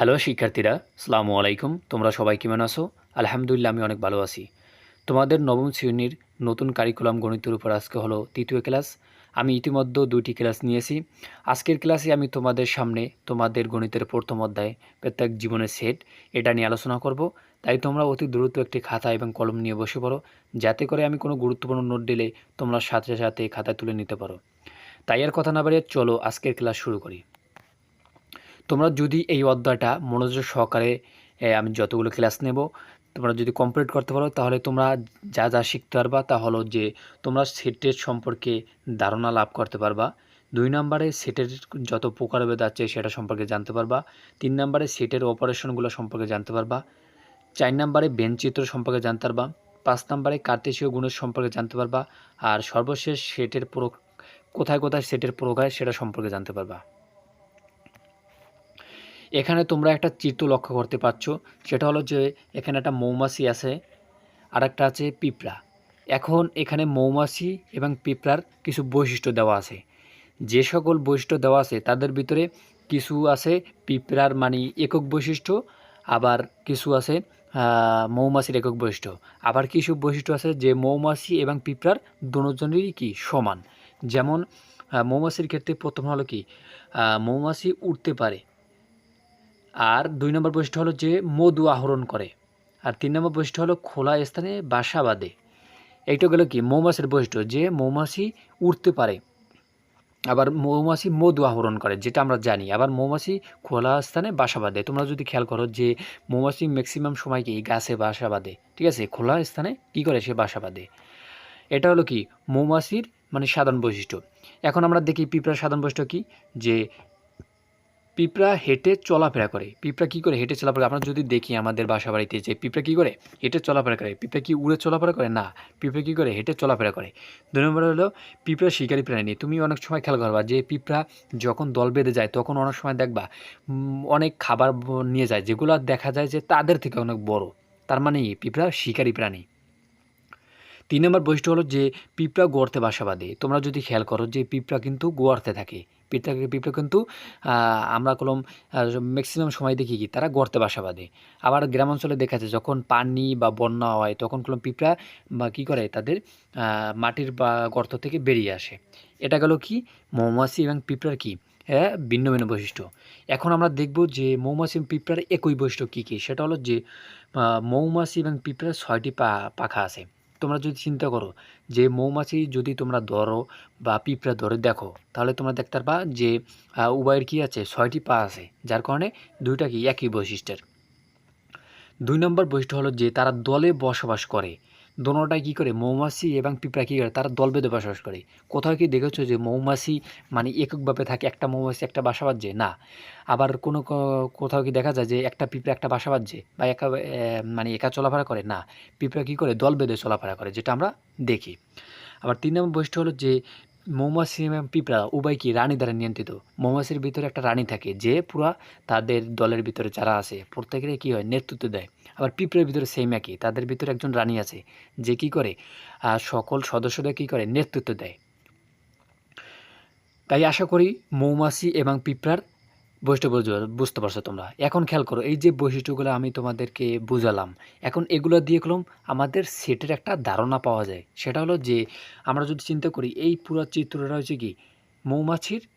Hello শিক্ষার্থীরা, আসসালামু আলাইকুম। তোমরা সবাই কেমন আছো? আলহামদুলিল্লাহ, আমি অনেক ভালো আছি। তোমাদের নবম শ্রেণির নতুন কারিকুলাম গণিতের উপর আজকে হলো তৃতীয় ক্লাস আমি ইতিমধ্যে দুইটি ক্লাস নিয়েছি। আজকের ক্লাসে আমি তোমাদের সামনে তোমাদের গণিতের প্রথম অধ্যায়, প্রত্যেক জীবনের সেট এটা নিয়ে আলোচনা করব। তাই তোমরা অতি দ্রুত একটি খাতা এবং কলম নিয়ে বসে পড়ো। যাতে করে আমি কোনো গুরুত্বপূর্ণ নোট দিলে তোমরা সাথে সাথে খাতায় তুলে নিতে পারো। তাই আর কথা না বাড়িয়ে চলো আজকের ক্লাস শুরু করি। তোমরা যদি এই অধ্যায়টা মনোযোগ সহকারে আমি যতগুলো ক্লাস নেব, তোমরা যদি কমপ্লিট করতে পারো, তাহলে তোমরা যা যা শিখতে পারবা তা হলো যে তোমরা সেটের সম্পর্কে ধারণা লাভ করতে পারবা। দুই নম্বরে সেটের যত প্রকারভেদ আছে সেটা সম্পর্কে জানতে পারবা। তিন নম্বরে সেটের অপারেশনগুলো সম্পর্কে জানতে পারবা। চার নম্বরে বেঞ্চিত্র সম্পর্কে জানতে পারবা। পাঁচ নম্বরে কার্তেশীয় গুণের সম্পর্কে জানতে পারবা। আর সর্বশেষ সেটের কোথায় কোথায় সেটের প্রকার সেটা সম্পর্কে জানতে পারবা। এখানে তোমরা একটা চিত্র লক্ষ্য করতে পারছ। সেটা হলো যে এখানে একটা মৌমাছি আছে আর একটা আছে পিঁপড়া। এখন এখানে মৌমাছি এবং পিঁপড়ার কিছু বৈশিষ্ট্য দেওয়া আছে। যে সকল বৈশিষ্ট্য দেওয়া আছে, তাদের ভিতরে কিছু আছে পিঁপড়ার মানে একক বৈশিষ্ট্য, আবার কিছু আছে মৌমাছির একক বৈশিষ্ট্য। আবার কিছু বৈশিষ্ট্য আছে যে মৌমাছি এবং পিঁপড়ার দুজনেরই কি? সমান। যেমন মৌমাছির ক্ষেত্রে প্রথম হলো কি? মৌমাছি উঠতে পারে। আর দুই নম্বর বৈশিষ্ট্য হলো যে মধু আহরণ করে। আর তিন নম্বর বৈশিষ্ট্য হলো খোলা স্থানে বাসা বাঁধে। এইটা গেলো কি? মৌমাছির বৈশিষ্ট্য, যে মৌমাছি উঠতে পারে। আবার মৌমাছি মধু আহরণ করে, যেটা আমরা জানি। আবার মৌমাছি খোলা স্থানে বাসা বাঁধে। তোমরা যদি খেয়াল করো যে মৌমাছি ম্যাক্সিমাম সময় কি? গাছে বাসা বাঁধে। ঠিক আছে? খোলা স্থানে কি করে? সে বাসা বাঁধে। এটা হলো কি? মৌমাছির মানে সাধারণ বৈশিষ্ট্য। এখন আমরা দেখি পিঁপড়ার সাধারণ বৈশিষ্ট্য কি? যে পিঁপড়া হেঁটে চলাফেরা করে। পিঁপড়া কী করে হেঁটে চলাফেরা আমরা যদি দেখি আমাদের বাসা বাড়িতে যে পিঁপড়া কী করে? হেঁটে চলাফেরা করে। পিঁপড়া কি উড়ে চলাফেরা করে? না। পিঁপড়া কী করে? হেঁটে চলাফেরা করে। দুই নম্বর হলো, পিঁপড়া শিকারী প্রাণী তুমি অনেক সময় খেয়াল করবা যে পিঁপড়া যখন দল বেঁধে যায়, তখন অনেক সময় দেখবা অনেক খাবার নিয়ে যায়, যেগুলো দেখা যায় যে তাদের থেকে অনেক বড়। তার মানে? পিঁপড়া শিকারী প্রাণী। তিন নম্বর বৈশিষ্ট্য হলো যে, পিঁপড়া গর্তে বাসা বাঁধে। তোমরা যদি খেয়াল করো যে, পিঁপড়া কিন্তু গর্তে থাকে। পিঁপড়া পিঁপড়া কিন্তু আমরা কলম ম্যাক্সিমাম সময় দেখি কি, তারা গর্তে বাসা বাঁধে। আবার গ্রামাঞ্চলে দেখা যায়, যখন পানি বা বন্যা হয়, তখন কলম পিঁপড়া বা কী করে, তাদের মাটির বা গর্ত থেকে বেরিয়ে আসে। এটা গেল কি, মৌমাছি এবং পিঁপড়ার কি ভিন্ন ভিন্ন বৈশিষ্ট্য। এখন আমরা দেখব যে মৌমাছি এবং পিঁপড়ার একই বৈশিষ্ট্য কী কী, সেটা হলো যে মৌমাছি এবং পিঁপড়ার ছয়টি পা, পাখা আছে। তোমরা যদি চিন্তা করো যে মৌমাছি যদি তোমরা ধরো বা পিঁপড়া ধরে দেখো, তাহলে তোমরা দেখতে পারবা যে উভয়ের কি আছে? ছয়টি পা আছে, যার কারণে দুইটা কি? একই বৈশিষ্ট্যের। দুই নম্বর বৈশিষ্ট্য হলো যে তারা দলে বসবাস করে। দোনোটাই কী করে? মৌমাছি এবং পিঁপড়া কী করে? তারা দল বেঁধে বসবাস করে। কোথাও কি দেখেছ যে মৌমাছি মানে এককভাবে থাকে, একটা মৌমাছি, একটা বাসা বাঁধছে? না। আবার কোনো কোথাও কি দেখা যায় যে একটা পিঁপড়া একটা বাসা বাঁধছে বা একা মানে একা চলাফেরা করে? না। পিঁপড়া কী করে? দল বেঁধে চলাফেরা করে, যেটা আমরা দেখি। আবার তিন নম্বর বৈশিষ্ট্য হলো যে মৌমাছি পিঁপড়া উভয় কি রানী দ্বারা নিয়ন্ত্রিত? মৌমাছির ভিতরে একটা রানী থাকে, যে পুরা তাদের দলের ভিতরে যারা আছে, প্রত্যেকেরই কি হয়, নেতৃত্ব দেয়। আবার পিঁপড়ের ভিতরে সেম একই, তাদের ভিতরে একজন রানী আছে, যে কি করে সকল সদস্যদের কি করে, নেতৃত্ব দেয়। তাই আশা করি মৌমাছি এবং পিঁপড়ার বৈশিষ্ট্য বুঝ- বুঝতে পারছ তোমরা। এখন খেয়াল করো, এই যে বৈশিষ্ট্যগুলো আমি তোমাদেরকে বুঝালাম, এখন এগুলো দিয়ে কলম আমাদের সেটের একটা ধারণা পাওয়া যায়। সেটা হলো যে, আমরা যদি চিন্তা করি, এই পুরো চিত্রটা হচ্ছে কি, মৌমাছির,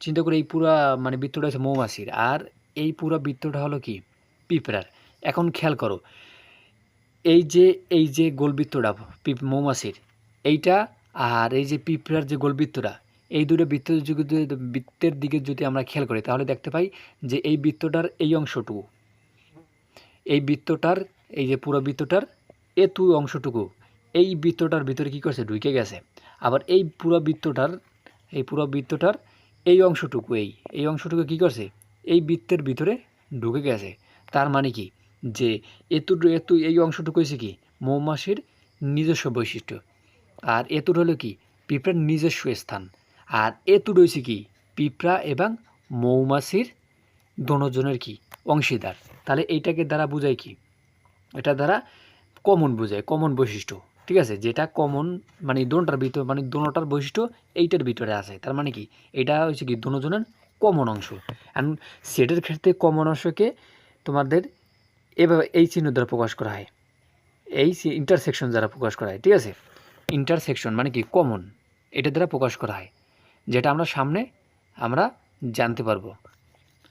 চিন্তা করি এই পুরো মানে বৃত্তটা হচ্ছে মৌমাছির, আর এই পুরো বৃত্তটা হলো কি, পিঁপড়ার। এখন খেয়াল করো, এই যে এই যে গোলবৃত্তটা মৌমাছির, এইটা আর এই যে পিঁপড়ার যে গোলবৃত্তটা এই দুটো বৃত্ত যদি বৃত্তের দিকে যদি আমরা খেয়াল করি, তাহলে দেখতে পাই যে এই বৃত্তটার এই অংশটুকু, এই বৃত্তটার, এই যে পুরো বৃত্তটার এতু অংশটুকু, এই বৃত্তটার ভিতরে কি করছে? ঢুকে গেছে। আবার এই পুরো বৃত্তটার, এই পুরো বৃত্তটার এই অংশটুকু, এই এই অংশটুকু কি করছে? এই বৃত্তের ভিতরে ঢুকে গেছে। তার মানে কি? যে এতটু এতু এই অংশটুকু হয়েছে কি? মৌমাছির নিজস্ব বৈশিষ্ট্য। আর এতুর হলো কি? পিঁপড়ার নিজস্ব স্থান। আর এতুট হয়েছে কি? পিঁপড়া এবং মৌমাছির দনোজনের কি? অংশীদার। তাহলে এইটাকে দ্বারা বোঝায় কি? এটা দ্বারা কমন বোঝায় কমন বৈশিষ্ট্য। ঠিক আছে? যেটা কমন মানে দোনোটার ভিতর মানে দোনোটার বৈশিষ্ট্য এইটার ভিতরে আছে। তার মানে কি? এটা হচ্ছে কি? দোনোজনের কমন অংশ। অ্যান্ড সেটের ক্ষেত্রে কমন অংশকে তোমাদের এভাবে এই চিহ্ন দ্বারা প্রকাশ করা হয়। এই ইন্টারসেকশন দ্বারা প্রকাশ করা হয়। ঠিক আছে? ইন্টারসেকশন মানে কি? কমন এটা দ্বারা প্রকাশ করা হয়। যেটা আমরা সামনে আমরা জানতে পারব।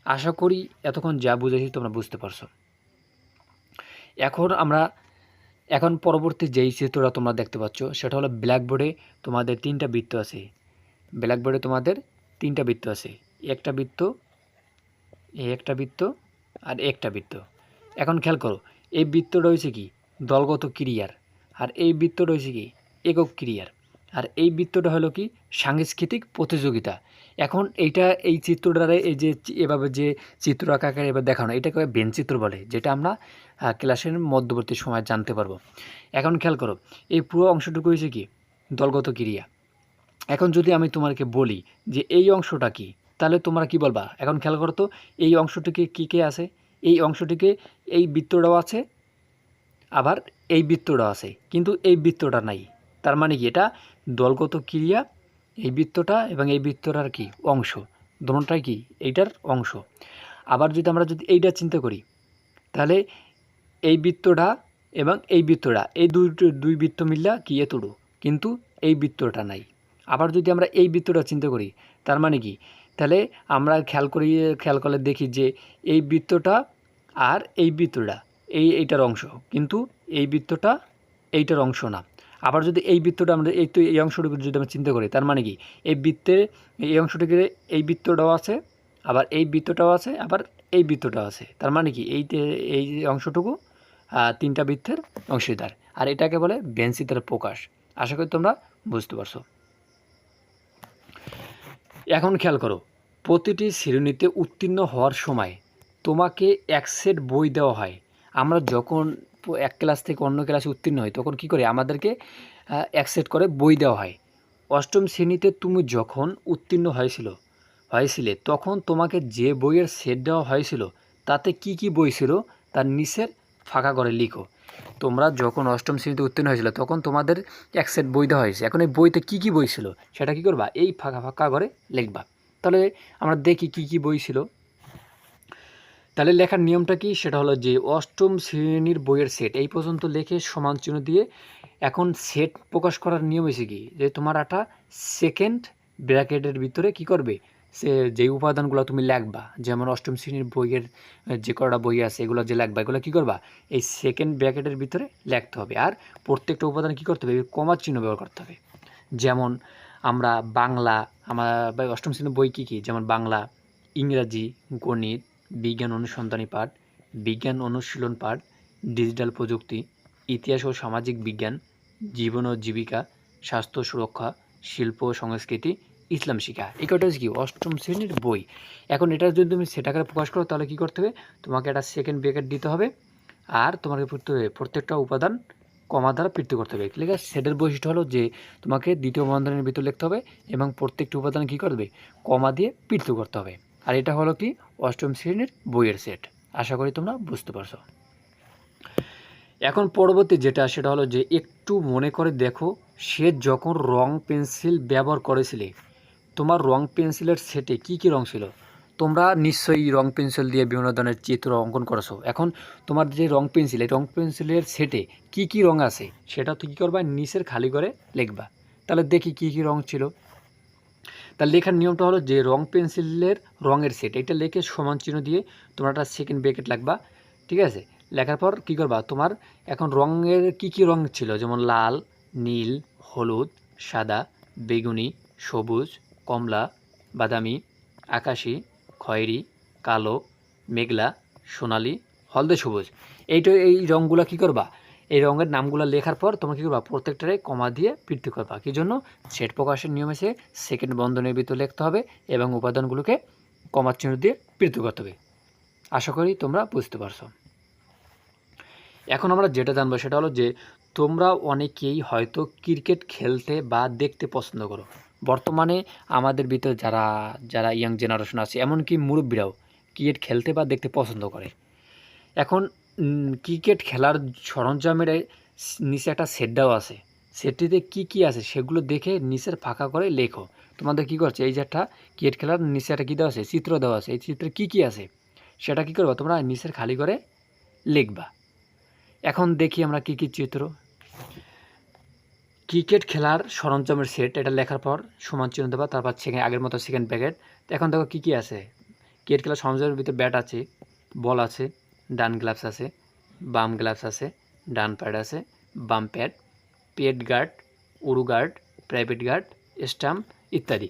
আশা করি এতক্ষণ যা বুঝেছি তোমরা বুঝতে পারছ। এখন আমরা, এখন পরবর্তী যেই চিত্রটা তোমরা দেখতে পাচ্ছ, সেটা হলো ব্ল্যাকবোর্ডে তোমাদের তিনটা বৃত্ত আছে। ব্ল্যাকবোর্ডে তোমাদের তিনটা বৃত্ত আছে। একটা বৃত্ত, এই একটা বৃত্ত আর একটা বৃত্ত। এখন খেয়াল করো, এই বৃত্ত রয়েছে কি? দলগত ক্রিয়ার। আর এই বৃত্ত রয়েছে কি? একক ক্রিয়ার। আর এই বৃত্তটা হলো কি সাংস্কৃতিক প্রতিযোগিতা। এখন এইটা, এই চিত্রটারে, এই যে এভাবে যে চিত্র আঁকাকে এবার দেখানো, এটাকে বেন চিত্র বলে, যেটা আমরা ক্লাসের মধ্যবর্তী সময় জানতে পারব। এখন খেয়াল করো, এই পুরো অংশটুকু হয়েছে কি? দলগত ক্রিয়া। এখন যদি আমি তোমাকে বলি যে এই অংশটা কি, তাহলে তোমরা কি বলবা? এখন খেয়াল করো তো, এই অংশটিকে কী, কে আছে? এই অংশটিকে এই বৃত্তটাও আছে, আবার এই বৃত্তটাও আছে, কিন্তু এই বৃত্তটা নাই। তার মানে কি? এটা দলগত ক্রিয়া, এই বৃত্তটা এবং এই বৃত্তটার কি অংশ। দোনোটাই কি? এইটার অংশ। আবার যদি আমরা যদি এইটা চিন্তা করি, তাহলে এই বৃত্তটা এবং এই বৃত্তটা, এই দুই দুই বৃত্ত মিললা কি এতটু কিন্তু এই বৃত্তটা নাই। আবার যদি আমরা এই বৃত্তটা চিন্তা করি, তার মানে কি? তাহলে আমরা খেয়াল করি, খেয়াল করলে দেখি যে এই বৃত্তটা আর এই বৃত্তটা, এই, এইটার অংশ। কিন্তু এই বৃত্তটা এইটার অংশ না। আবার যদি এই বৃত্তটা আমরা এই তো এই অংশটুকু যদি আমরা চিন্তা করি, তার মানে কি? এই বৃত্তের, এই অংশটিকে এই বৃত্তটাও আছে, আবার এই বৃত্তটাও আছে, আবার এই বৃত্তটাও আছে। তার মানে কি? এই এই অংশটুকু তিনটা বৃত্তের অংশীদার। আর এটাকে বলে বেঞ্চিতার প্রকাশ। আশা করি তোমরা বুঝতে পারছ। এখন খেয়াল করো, প্রতিটি শ্রেণীতে উত্তীর্ণ হওয়ার সময় তোমাকে এক সেট বই দেওয়া হয়। আমরা যখন এক ক্লাস থেকে অন্য ক্লাসে উত্তীর্ণ হয়, তখন কি করে? আমাদেরকে সেট করে বই দেওয়া হয়। অষ্টম শ্রেণীতে তুমি যখন উত্তীর্ণ হয়েছিল, হয়েছিলে, তখন তোমাকে যে বইয়ের সেট দেওয়া হয়েছিল, তাতে কি কি বই ছিল, তার নিচের ফাঁকা করে লিখো। তোমরা যখন অষ্টম শ্রেণীতে উত্তীর্ণ হয়েছিল, তখন তোমাদের এক সেট বই দেওয়া হয়েছে। এখন এই বইতে কি কি বই ছিল? সেটা কি করবা? এই ফাঁকা ফাঁকা করে লিখবা। তাহলে আমরা দেখি কি কি বই ছিল। তাহলে লেখার নিয়মটা কি? সেটা হলো যে অষ্টম শ্রেণির বইয়ের সেট এই পর্যন্ত লেখে সমান চিহ্ন দিয়ে এখন সেট প্রকাশ করার নিয়ম হয়েছে কি? যে তোমার একটা সেকেন্ড ব্র্যাকেটের ভিতরে কি করবে? সে যে উপাদানগুলো তুমি লিখবা, যেমন অষ্টম শ্রেণির বইয়ের যে কটা বই আছে, এগুলো যে লিখবা, এগুলো কি করবা? এই সেকেন্ড ব্র্যাকেটের ভিতরে লিখতে হবে। আর প্রত্যেকটা উপাদান কি করতে হবে? কমার চিহ্ন ব্যবহার করতে হবে। যেমন আমরা বাংলা, আমার অষ্টম শ্রেণির বই কী কী? যেমন বাংলা, ইংরাজি, গণিত বিজ্ঞান অনুসন্ধানী পাঠ, বিজ্ঞান অনুশীলন পাঠ, ডিজিটাল প্রযুক্তি, ইতিহাস ও সামাজিক বিজ্ঞান, জীবন ও জীবিকা, স্বাস্থ্য সুরক্ষা, শিল্প সংস্কৃতি, ইসলাম শিক্ষা। এই কটা কি? অষ্টম শ্রেণির বই। এখন এটা যদি তুমি সেটা আকারে প্রকাশ করো, তাহলে কি করতে হবে? তোমাকে একটা সেকেন্ড ব্রেকেট দিতে হবে। আর তোমাকে পড়তে হবে, প্রত্যেকটা উপাদান কমা দ্বারা পৃথক করতে হবে। ঠিক আছে? সেটের বৈশিষ্ট্য হলো যে, তোমাকে দ্বিতীয় বন্ধনের ভিতর লিখতে হবে এবং প্রত্যেকটি উপাদান কী করবে? কমা দিয়ে পৃথক করতে হবে। আর এটা হলো কি অষ্টম শ্রেণির বইয়ের সেট আশা করি তোমরা বুঝতে পারছ। এখন পরবর্তী যেটা, সেটা হলো যে একটু মনে করে দেখো, সে যখন রং পেন্সিল ব্যবহার করেছিলে, তোমার রং পেন্সিলের সেটে কি কি রং ছিল? তোমরা নিশ্চয়ই রং পেন্সিল দিয়ে বিভিন্ন ধরনের চিত্র অঙ্কন করেছ। এখন তোমার যে রং পেন্সিল, এই রং পেন্সিলের সেটে কি কি রং আছে, সেটা তো কী করবা, নিচের খালি করে লিখবা। তাহলে দেখি কি কি রং ছিল। তার লেখার নিয়মটা হলো যে রং পেন্সিলের রঙের সেট এটা লেখে সমান চিহ্ন দিয়ে তোমরা একটা সেকেন্ড ব্রেকেট লাগবা, ঠিক আছে? লেখার পর কী করবা? তোমার এখন রঙের কি কি রং ছিল? যেমন লাল, নীল, হলুদ, সাদা, বেগুনি, সবুজ, কমলা, বাদামি, আকাশি, খয়েরি, কালো, মেঘলা, সোনালি, হলদে সবুজ। এইটা, এই রঙগুলো কী করবা? এই রঙের নামগুলো লেখার পর তোমরা কী করবা? প্রত্যেকটারে কমা দিয়ে বৃদ্ধি করবা। কী জন্য? সেট প্রকাশের নিয়ম এসে সেকেন্ড বন্ধনের ভিতরে লিখতে হবে এবং উপাদানগুলোকে কমার চিহ্ন দিয়ে বৃদ্ধি করতে হবে। আশা করি তোমরা বুঝতে পারছ। এখন আমরা যেটা জানব সেটা হলো যে, তোমরা অনেকেই হয়তো ক্রিকেট খেলতে বা দেখতে পছন্দ করো। বর্তমানে আমাদের ভিতরে যারা যারা ইয়াং জেনারেশন আছে, এমনকি মুরব্বীরাও ক্রিকেট খেলতে বা দেখতে পছন্দ করে। এখন ক্রিকেট খেলার সরঞ্জামের নিচে একটা সেট দেওয়া আছে। সেটটিতে কি কি আছে সেগুলো দেখে নিচের ফাঁকা করে লেখো। তোমাদের কি করছে? এই যে একটা ক্রিকেট খেলার নিচে একটা কী দেওয়া আছে? চিত্র দেওয়া আছে। এই চিত্রে কি কি আছে? সেটা কি করবা? তোমরা নিচের খালি করে লিখবা। এখন দেখি আমরা কি কি চিত্র। ক্রিকেট খেলার সরঞ্জামের সেট এটা লেখার পর সমান চিহ্ন দেবা, তারপর সেখানে আগের মতো সেকেন্ড প্যাকেট এখন দেখো কী কী আছে? ক্রিকেট খেলার সরঞ্জামের ভিতরে ব্যাট আছে বল আছে। ডান গ্লাভস আছে, বাম গ্লাভস আছে, ডান প্যাড আছে, বাম প্যাড পেড গার্ড, উরু গার্ড, প্রাইভেট গার্ড, স্টাম্প ইত্যাদি।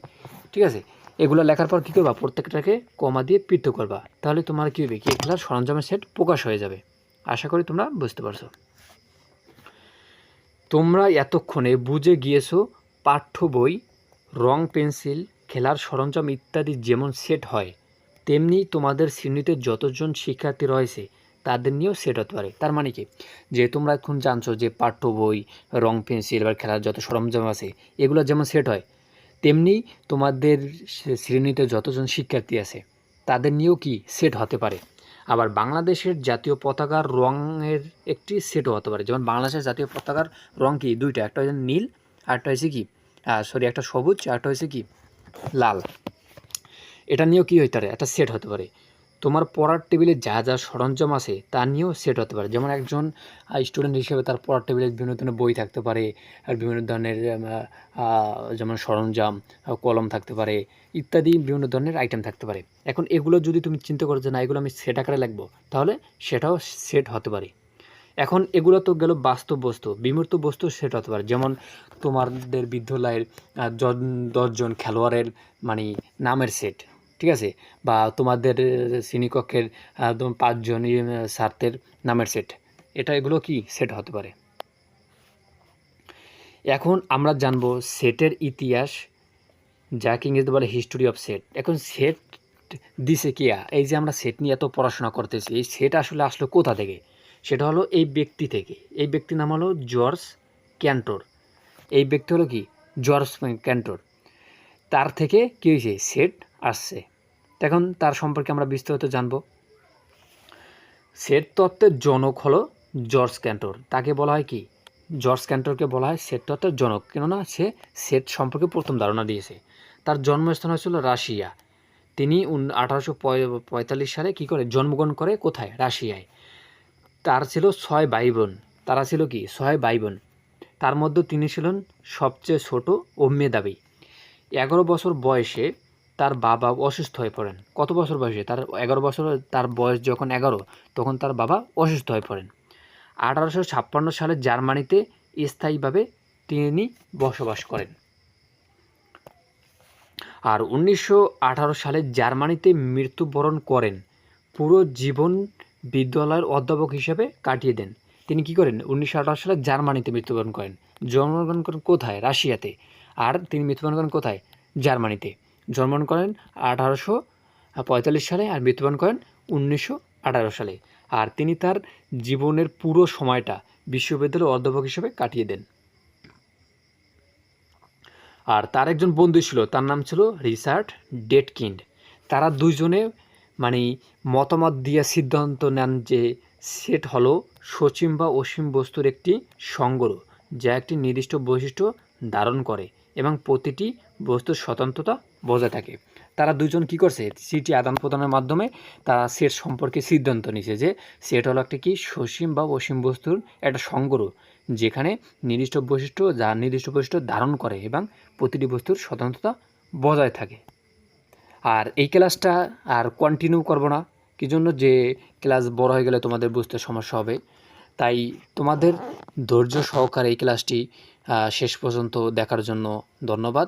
ঠিক আছে? এগুলো লেখার পর কী করবা? প্রত্যেকটাকে কমা দিয়ে পৃথক করবা। তাহলে তোমার কী হবে? ক্রিকেট খেলার সরঞ্জামের সেট প্রকাশ হয়ে যাবে। আশা করি তোমরা বুঝতে পারছ। তোমরা এতক্ষণে বুঝে গিয়েছো পাঠ্য বই, রং পেন্সিল, খেলার সরঞ্জাম ইত্যাদি যেমন সেট হয় তেমনি তোমাদের শ্রেণীতে যতজন শিক্ষার্থী রয়েছে, তাদের নিয়েও সেট হতে পারে। তার মানে কি? যে তোমরা এখন জানছো যে পাঠ্য বই, রং পেন্সিল বা খেলার যত সরঞ্জাম আছে, এগুলো যেমন সেট হয়, তেমনি তোমাদের শ্রেণীতে যতজন শিক্ষার্থী আছে, তাদের নিয়েও কি সেট হতে পারে। আবার বাংলাদেশের জাতীয় পতাকার রঙের একটি সেটও হতে পারে। যেমন বাংলাদেশের জাতীয় পতাকার রং কি? দুইটা, একটা হচ্ছে নীল আর একটা হয়েছে কি সরি একটা সবুজ আর একটা হয়েছে কি? লাল। এটা নিয়েও কি হতে পারে? একটা সেট হতে পারে। তোমার পড়ার টেবিলে যা যা সরঞ্জাম আছে, তা নিয়েও সেট হতে পারে। যেমন একজন স্টুডেন্ট হিসেবে তার পড়ার টেবিলে বিভিন্ন ধরনের বই থাকতে পারে, আর বিভিন্ন ধরনের যেমন সরঞ্জাম কলম থাকতে পারে, ইত্যাদি বিভিন্ন ধরনের আইটেম থাকতে পারে। এখন এগুলো যদি তুমি চিন্তা করো যে না, এগুলো আমি সেট আকারে লিখব তাহলে সেটাও সেট হতে পারে। এখন এগুলো তো গেল বাস্তব বস্তু, বিমূর্ত বস্তু সেট হতে পারে। যেমন তোমাদের বিদ্যালয়ের দশজন খেলোয়াড়ের মানে নামের সেট ঠিক আছে? বা তোমাদের শ্রেণীকক্ষের ধরুন পাঁচজন স্বার্থের নামের সেট এটা এগুলো কি সেট হতে পারে? এখন আমরা জানব সেটের ইতিহাস যাকে ইংরেজিতে বলে হিস্টোরি অফ সেট এখন সেট দিছে কি? এই যে আমরা সেট নিয়ে এত পড়াশোনা করতেছি, এই সেট আসলে আসলো কোথা থেকে? সেটা হলো এই ব্যক্তি থেকে। এই ব্যক্তির নাম হলো জর্জ ক্যান্টোর। এই ব্যক্তি হলো কি? George Cantor. তার থেকে কী হয়েছে? সেট আসছে। এখন তার সম্পর্কে আমরা বিস্তারিত জানব। সেট তত্ত্বের জনক হলো জর্জ ক্যান্টোর। তাকে বলা হয় কি? জর্জ ক্যান্টোরকে বলা হয় সেট তত্ত্বের জনক, কেননা সে সেট সম্পর্কে প্রথম ধারণা দিয়েছে। তার জন্মস্থান হয়েছিল রাশিয়া। তিনি আঠারোশো পঁয়তাল্লিশ সালে কী করে জন্মগ্রহণ করে? কোথায়? রাশিয়ায়। তার ছিল ছয় ভাই বোন তারা ছিল কি? ছয় ভাই বোন তার মধ্যে তিনি ছিলেন সবচেয়ে ছোট ও মেধাবী। এগারো বছর বয়সে তার বাবা অসুস্থ হয়ে পড়েন। কত বছর বয়সে? তার এগারো বছর তার বয়স যখন এগারো, তখন তার বাবা অসুস্থ হয়ে পড়েন। আঠারোশো ছাপ্পান্ন সালে জার্মানিতে স্থায়ীভাবে তিনি বসবাস করেন। আর উনিশশো আঠারো সালে জার্মানিতে মৃত্যুবরণ করেন। পুরো জীবন বিদ্যালয়ের অধ্যাপক হিসেবে কাটিয়ে দেন। তিনি কি করেন? উনিশশো আঠারো সালে জার্মানিতে মৃত্যুবরণ করেন। জন্মগ্রহণ করেন কোথায়? রাশিয়াতে। আর তিনি মৃত্যুবরণ করেন কোথায়? জার্মানিতে। জন্মগ্রহণ করেন আঠারোশো পঁয়তাল্লিশ সালে আর মৃত্যুবরণ করেন উনিশশো আঠারো সালে। আর তিনি তার জীবনের পুরো সময়টা বিশ্ববিদ্যালয়ের অধ্যাপক হিসেবে কাটিয়ে দেন। আর তার একজন বন্ধু ছিল, তার নাম ছিল রিচার্ড ডেটকিন্ড। তারা দুইজনে মানে মতামত দিয়ে সিদ্ধান্ত নেন যে সেট হলো সসীম বা অসীম বস্তুর একটি সংগ্রহ যা একটি নির্দিষ্ট বৈশিষ্ট্য ধারণ করে এবং প্রতিটি বস্তুর স্বতন্ত্রতা বজায় থাকে। তারা দুজন কি করছে? সিটি আদান প্রদানের মাধ্যমে তারা সেট সম্পর্কে সিদ্ধান্ত নিছে যে সেট হলো একটা কি সসীম বা অসীম বস্তুর একটা সংগ্রহ, যেখানে নির্দিষ্ট বৈশিষ্ট্য যা নির্দিষ্ট বৈশিষ্ট্য ধারণ করে এবং প্রতিটি বস্তুর স্বতন্ত্রতা বজায় থাকে। আর এই ক্লাসটা আর কন্টিনিউ করব না, কি জন্য যে ক্লাস বড় হয়ে গেলে তোমাদের বুঝতে সমস্যা হবে। তাই তোমাদের ধৈর্য সহকারে এই ক্লাসটি শেষ পর্যন্ত দেখার জন্য ধন্যবাদ।